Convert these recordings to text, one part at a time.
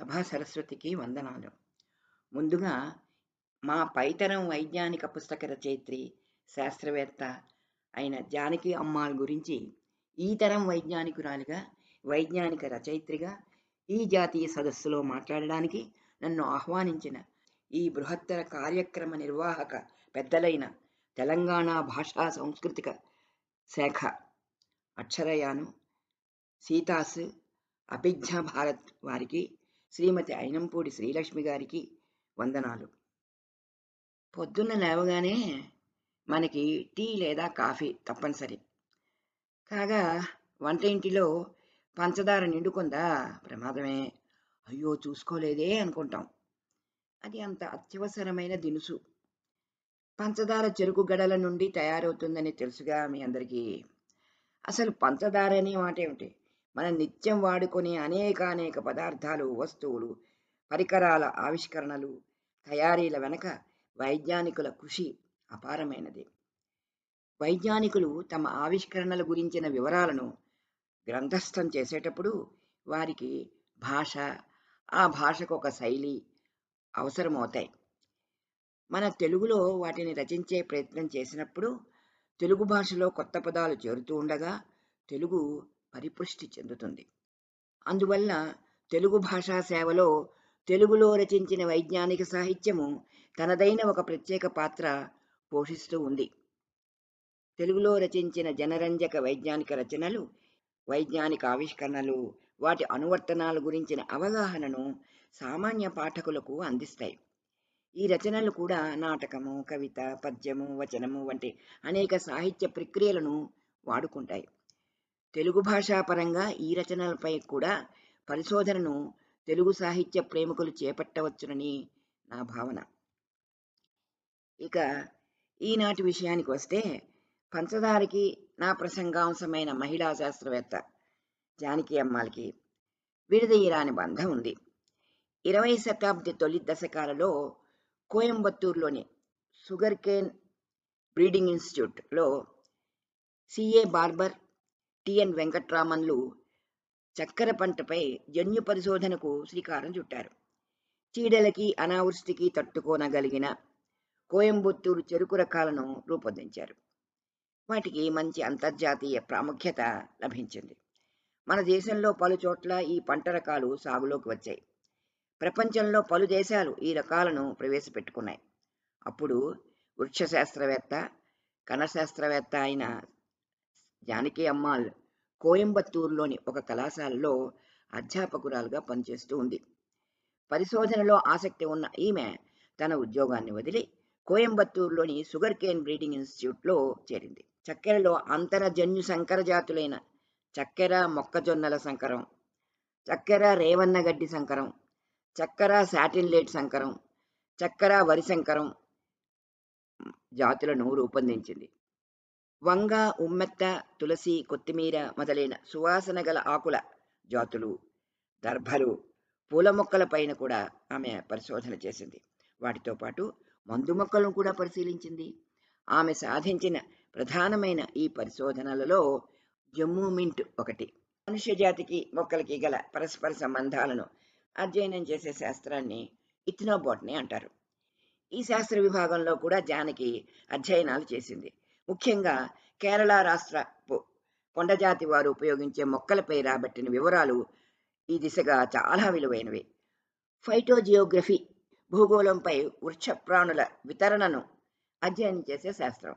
సభా సరస్వతికి వందనాలు. ముందుగా మా పైతరం వైజ్ఞానిక పుస్తక రచయిత్రి శాస్త్రవేత్త అయిన జానకి అమ్మాల్ గురించి ఈ తరం వైజ్ఞానికురాలిగా వైజ్ఞానిక రచయిత్రిగా ఈ జాతీయ సదస్సులో మాట్లాడడానికి నన్ను ఆహ్వానించిన ఈ బృహత్తర కార్యక్రమ నిర్వాహక పెద్దలైన తెలంగాణ భాషా సాంస్కృతిక శాఖ అక్షరయాను సీతాస్ అభిజ్ఞ భారత్ వారికి శ్రీమతి అయినంపూడి శ్రీలక్ష్మి గారికి వందనాలు. పొద్దున్న లేవగానే మనకి టీ లేదా కాఫీ తప్పనిసరి. కాగా వంట ఇంటిలో పంచదార నిండుకుందా? ప్రమాదమే. అయ్యో చూసుకోలేదే అనుకుంటాం. అది అంత అత్యవసరమైన దినుసు. పంచదార చెరుకు గడల నుండి తయారవుతుందని తెలుసుగా మీ అందరికీ. అసలు పంచదార అనే మాట ఏమిటి మనం నిత్యం వాడుకునే అనేక అనేక పదార్థాలు వస్తువులు పరికరాల ఆవిష్కరణలు తయారీల వెనక వైజ్ఞానికుల కృషి అపారమైనది. వైజ్ఞానికులు తమ ఆవిష్కరణల గురించిన వివరాలను గ్రంథస్థం చేసేటప్పుడు వారికి భాష ఆ భాషకు ఒక శైలి అవసరమవుతాయి. మన తెలుగులో వాటిని రచించే ప్రయత్నం చేసినప్పుడు తెలుగు భాషలో కొత్త పదాలు చేరుతూ ఉండగా తెలుగు పరిపుష్టి చెందుతుంది. అందువల్ల తెలుగు భాషా సేవలో తెలుగులో రచించిన వైజ్ఞానిక సాహిత్యము తనదైన ఒక ప్రత్యేక పాత్ర పోషిస్తూ ఉంది. తెలుగులో రచించిన జనరంజక వైజ్ఞానిక రచనలు వైజ్ఞానిక ఆవిష్కరణలు వాటి అనువర్తనాల గురించిన అవగాహనను సామాన్య పాఠకులకు అందిస్తాయి. ఈ రచనలు కూడా నాటకము కవిత పద్యము వచనము వంటి అనేక సాహిత్య ప్రక్రియలను వాడుకుంటాయి. తెలుగు భాషా పరంగా ఈ రచనలపై కూడా పరిశోధనను తెలుగు సాహిత్య ప్రేమికులు చేపట్టవచ్చునని నా భావన. ఇక ఈనాటి విషయానికి వస్తే పంచదారికి నా ప్రసంగాంశమైన మహిళా శాస్త్రవేత్త జానకి అమ్మాలకి విడదీయరాని బంధం ఉంది. ఇరవై శతాబ్ది తొలి దశకాలలో కోయంబత్తూరులోని సుగర్ కేన్ బ్రీడింగ్ ఇన్స్టిట్యూట్లో C A Barber T N వెంకట్రామన్లు చక్కెర పంటపై జన్యు పరిశోధనకు శ్రీకారం చుట్టారు. చీడలకి అనావృష్టికి తట్టుకోనగలిగిన కోయంబత్తూరు చెరుకు రకాలను రూపొందించారు. వాటికి మంచి అంతర్జాతీయ ప్రాముఖ్యత లభించింది. మన దేశంలో పలు చోట్ల ఈ పంట రకాలు సాగులోకి వచ్చాయి. ప్రపంచంలో పలు దేశాలు ఈ రకాలను ప్రవేశపెట్టుకున్నాయి. అప్పుడు వృక్ష శాస్త్రవేత్త కణశాస్త్రవేత్త అయిన జానకి అమ్మాల్ కోయంబత్తూరులోని ఒక కళాశాలలో అధ్యాపకురాలుగా పనిచేస్తూ ఉంది. పరిశోధనలో ఆసక్తి ఉన్న ఈమె తన ఉద్యోగాన్ని వదిలి కోయంబత్తూరులోని షుగర్ కేన్ బ్రీడింగ్ ఇన్స్టిట్యూట్లో చేరింది. చక్కెరలో అంతరజన్యు సంకర జాతులైన చక్కెర మొక్కజొన్నల సంకరం చక్కెర రేవన్నగడ్డి సంకరం చక్కెర శాటిన్లేట్ సంకరం చక్కెర వరి సంకరం జాతులను రూపొందించింది. వంగ ఉమ్మెత్త తులసి కొత్తిమీర మొదలైన సువాసన గల ఆకుల జాతులు దర్భలు పూల మొక్కల పైన కూడా ఆమె పరిశోధన చేసింది. వాటితో పాటు మందు మొక్కలను కూడా పరిశీలించింది. ఆమె సాధించిన ప్రధానమైన ఈ పరిశోధనలలో జమ్మూ మింట్ ఒకటి. మనుష్య జాతికి మొక్కలకి గల పరస్పర సంబంధాలను అధ్యయనం చేసే శాస్త్రాన్ని ఇథినోబోట్ని అంటారు. ఈ శాస్త్ర విభాగంలో కూడా జానకి అధ్యయనాలు చేసింది. ముఖ్యంగా కేరళ రాష్ట్ర కొండజాతి వారు ఉపయోగించే మొక్కలపై రాబట్టిన వివరాలు ఈ దిశగా చాలా విలువైనవి. ఫైటోజియోగ్రఫీ భూగోళంపై వృక్ష ప్రాణుల వితరణను అధ్యయనం చేసే శాస్త్రం.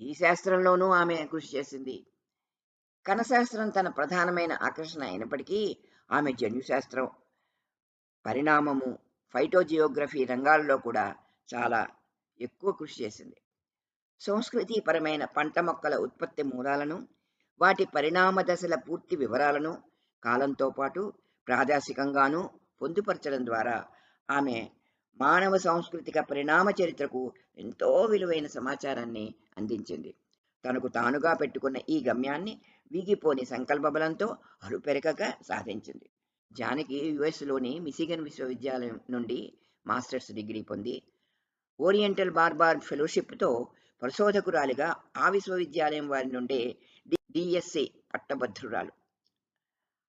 ఈ శాస్త్రంలోనూ ఆమె కృషి చేసింది. కణశాస్త్రం తన ప్రధానమైన ఆకర్షణ అయినప్పటికీ ఆమె జన్యుశాస్త్రం. పరిణామము ఫైటోజియోగ్రఫీ రంగాల్లో కూడా చాలా ఎక్కువ కృషి చేసింది. సంస్కృతిపరమైన పంట మొక్కల ఉత్పత్తి మూలాలను వాటి పరిణామ దశల పూర్తి వివరాలను కాలంతో పాటు ప్రాదేశికంగానూ పొందుపరచడం ద్వారా ఆమె మానవ సాంస్కృతిక పరిణామ చరిత్రకు ఎంతో విలువైన సమాచారాన్ని అందించింది. తనకు తానుగా పెట్టుకున్న ఈ గమ్యాన్ని వీగిపోని సంకల్పబలంతో అరుపెరకగా సాధించింది. జానకి యుఎస్లోని మిసిగన్ విశ్వవిద్యాలయం నుండి మాస్టర్స్ డిగ్రీ పొంది ఓరియంటల్ బార్బార్ ఫెలోషిప్తో పరిశోధకురాలిగా ఆ విశ్వవిద్యాలయం వారి నుండే డిఎస్సి పట్టభద్రురాలు.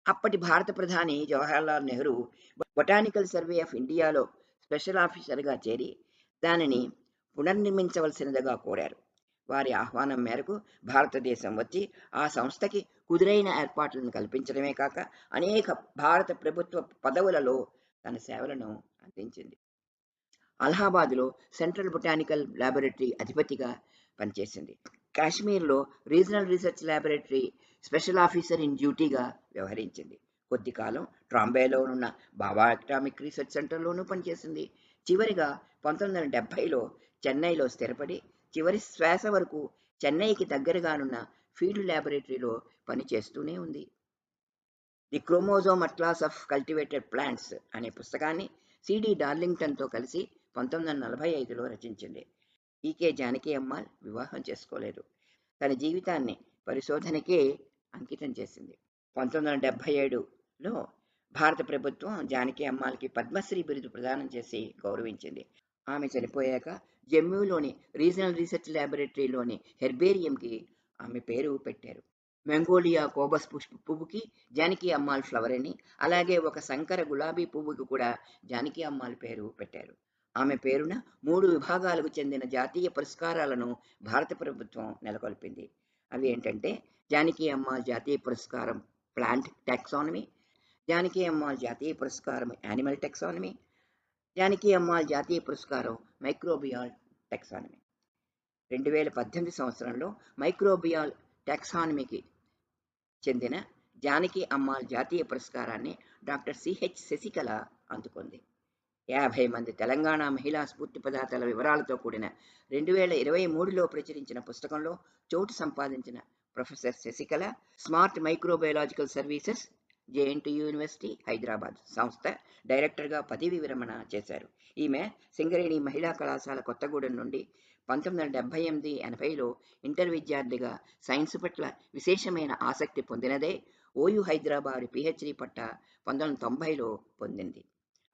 అప్పటి భారత ప్రధాని Jawaharlal Nehru botanical survey of ఇండియాలో స్పెషల్ ఆఫీసర్గా చేరి దానిని పునర్నిర్మించవలసినదిగా కోరారు. వారి ఆహ్వానం మేరకు భారతదేశం వచ్చి ఆ సంస్థకి కుదురైన ఏర్పాట్లను కల్పించడమే కాక అనేక భారత ప్రభుత్వ పదవులలో తన సేవలను అందించింది. అలహాబాద్లో సెంట్రల్ బొటానికల్ ల్యాబొరేటరీ అధిపతిగా పనిచేసింది. కాశ్మీర్లో regional research laboratory special officer in డ్యూటీగా వ్యవహరించింది. కొద్ది కాలం ట్రాంబేలో ఉన్న బాబా అటామిక్ రీసెర్చ్ సెంటర్లోనూ పనిచేసింది. చివరిగా పంతొమ్మిది వందల డెబ్బైలో చెన్నైలో స్థిరపడి చివరి శ్వాస వరకు చెన్నైకి దగ్గరగానున్న ఫీల్డ్ ల్యాబొరేటరీలో పనిచేస్తూనే ఉంది. The chromosome atlas of cultivated plants అనే పుస్తకాన్ని సిడి డార్లింగ్టన్తో కలిసి పంతొమ్మిది వందల నలభై ఐదులో రచించింది. ఈకే జానకి అమ్మాల్ వివాహం చేసుకోలేదు. తన జీవితాన్ని పరిశోధనకే అంకితం చేసింది. పంతొమ్మిది వందల డెబ్భై ఏడులో భారత ప్రభుత్వం జానకి అమ్మాల్కి పద్మశ్రీ బిరుదు ప్రదానం చేసి గౌరవించింది. ఆమె చనిపోయాక జమ్మూలోని రీజనల్ రీసెర్చ్ ల్యాబొరేటరీలోని హెర్బేరియంకి ఆమె పేరు పెట్టారు. మెంగోలియా కోబస్ పుష్ప పువ్వుకి జానకి అమ్మాల్ ఫ్లవర్ అని అలాగే ఒక సంకర గులాబీ పువ్వుకి కూడా జానకి అమ్మాల్ పేరు పెట్టారు. ఆమె పేరున మూడు విభాగాలకు చెందిన జాతీయ పురస్కారాలను భారత ప్రభుత్వం నెలకొల్పింది. అవి ఏంటంటే జానకి అమ్మాల్ జాతీయ పురస్కారం ప్లాంట్ టాక్సానమీ జానకి అమ్మాల్ జాతీయ పురస్కారం యానిమల్ టెక్సానమీ జానకి అమ్మాల్ జాతీయ పురస్కారం మైక్రోబియాల్ టెక్సానమీ. రెండు వేల పద్దెనిమిది సంవత్సరంలో మైక్రోబియాల్ టాక్సానమీకి చెందిన జానకి అమ్మాల్ జాతీయ పురస్కారాన్ని డాక్టర్ సిహెచ్ శశికళ అందుకుంది. యాభై మంది తెలంగాణ మహిళా స్ఫూర్తి పదార్థాల వివరాలతో కూడిన రెండు వేల ఇరవై మూడులో ప్రచురించిన పుస్తకంలో చోటు సంపాదించిన professor Sasikala smart microbiological services JNT university Hyderabad సంస్థ డైరెక్టర్గా పదవి విరమణ చేశారు. ఈమె సింగరేణి మహిళా కళాశాల కొత్తగూడెం నుండి పంతొమ్మిది వందల డెబ్బై ఎనిమిది ఎనభైలో ఇంటర్ విద్యార్థిగా సైన్స్ పట్ల విశేషమైన ఆసక్తి పొందినదే ఓయు హైదరాబాద్ పిహెచ్డి పట్ట పంతొమ్మిది వందల తొంభైలో పొందింది.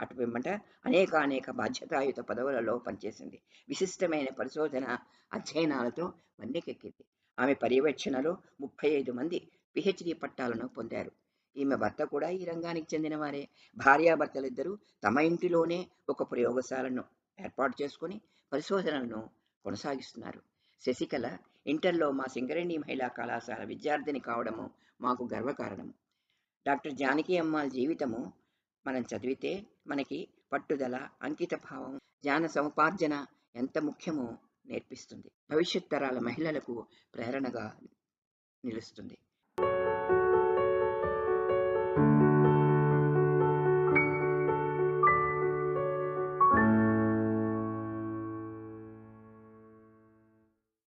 అటు పిమ్మట అనేక అనేక బాధ్యతాయుత పదవులలో పనిచేసింది. విశిష్టమైన పరిశోధన అధ్యయనాలతో వన్నెకెక్కింది ఆమె పర్యవేక్షణలో ముప్పై ఐదు మంది పిహెచ్డి పట్టాలను పొందారు. ఈమె భర్త కూడా ఈ రంగానికి చెందినవారే. భార్యాభర్తలిద్దరూ తమ ఇంటిలోనే ఒక ప్రయోగశాలను ఏర్పాటు చేసుకుని పరిశోధనలను కొనసాగిస్తున్నారు. శశికళ ఇంటర్లో మా సింగరేణి మహిళా కళాశాల విద్యార్థిని కావడము మాకు గర్వకారణము డాక్టర్ జానకి అమ్మాల్ జీవితము మనం చదివితే మనకి పట్టుదల అంకిత భావం జ్ఞాన సముపార్జన ఎంత ముఖ్యమో నేర్పిస్తుంది. భవిష్యత్ తరాల మహిళలకు ప్రేరణగా నిలుస్తుంది.